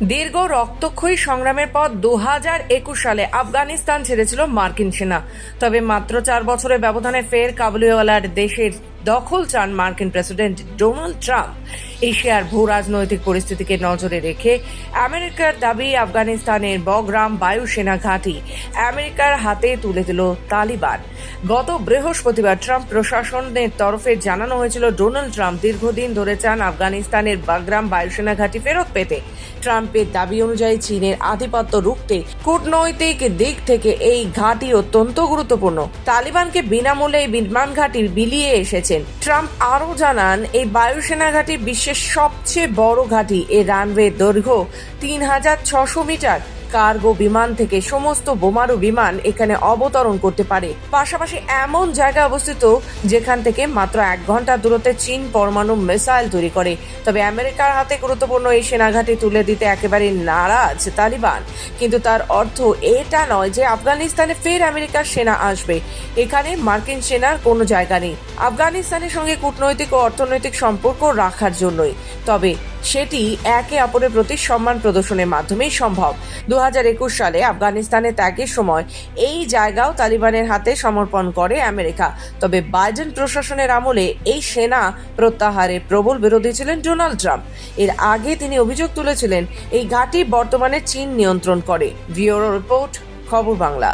দীর্ঘ রক্তক্ষয়ী সংগ্রামের পর দু হাজার একুশ সালে আফগানিস্তান ছেড়েছিল মার্কিন সেনা। তবে মাত্র চার বছরের ব্যবধানে ফের কাবুলিওয়ালার দেশের দখল চান মার্কিন প্রেসিডেন্ট ডোনাল্ড ট্রাম্প। এশিয়ার ভূ রাজনৈতিক পরিস্থিতিকে নজরে রেখে আমেরিকার দাবি, আফগানিস্তানের বগ্রাম বায়ু সেনা ঘাঁটি আমেরিকার হাতে তুলে দিল তালিবান। গত বৃহস্পতিবার ট্রাম্প প্রশাসনের তরফে জানানো হয়েছিল, ডোনাল্ড ট্রাম্প দীর্ঘদিন ধরে চান আফগানিস্তানের বাগরাম বায়ুসেনা ঘাঁটি ফেরত পেতে। ট্রাম্পের দাবি অনুযায়ী চীনের আধিপত্য রুখতে কূটনৈতিক দিক থেকে এই ঘাঁটি অত্যন্ত গুরুত্বপূর্ণ। তালিবানকে বিনামূল্যে বিমান ঘাঁটি বিলিয়ে এসেছেন ট্রাম্প আরও জানান, এই বায়ুসেনা ঘাঁটি বিশ্বের সবচেয়ে বড় ঘাঁটি। এর রানওয়ে দৈর্ঘ্য তিন হাজার ছশো মিটার। কার্গো বিমান থেকে সমস্ত বোমারু বিমান এখানে অবতরণ করতে পারে। পাশাপাশি এমন জায়গায় অবস্থিত যেখান থেকে মাত্র এক ঘণ্টার দূরত্বে চীন পরমাণু মিসাইল তৈরি করে। তবে আমেরিকার হাতে গুরুত্বপূর্ণ এই সেনাঘাটি তুলে দিতে একেবারে নারাজ তালিবান। কিন্তু তার অর্থ এটা নয় যে আফগানিস্তানে ফের আমেরিকার সেনা আসবে। এখানে মার্কিন সেনার কোনো জায়গা নেই। আফগানিস্তানের সঙ্গে কূটনৈতিক ও অর্থনৈতিক সম্পর্ক রাখার জন্যই। তবে সেটি একে অপরের প্রতি সম্মান প্রদর্শনের মাধ্যমেই সম্ভব। দু হাজার একুশ সালে আফগানিস্তানে ত্যাগের সময় এই জায়গাও তালিবানের হাতে সমর্পণ করে আমেরিকা। তবে বাইডেন প্রশাসনের আমলে এই সেনা প্রত্যাহারে প্রবল বিরোধী ছিলেন ডোনাল্ড ট্রাম্প। এর আগে তিনি অভিযোগ তুলেছিলেন, এই ঘাঁটি বর্তমানে চীন নিয়ন্ত্রণ করে। ব্যুরো রিপোর্ট, খবর বাংলা।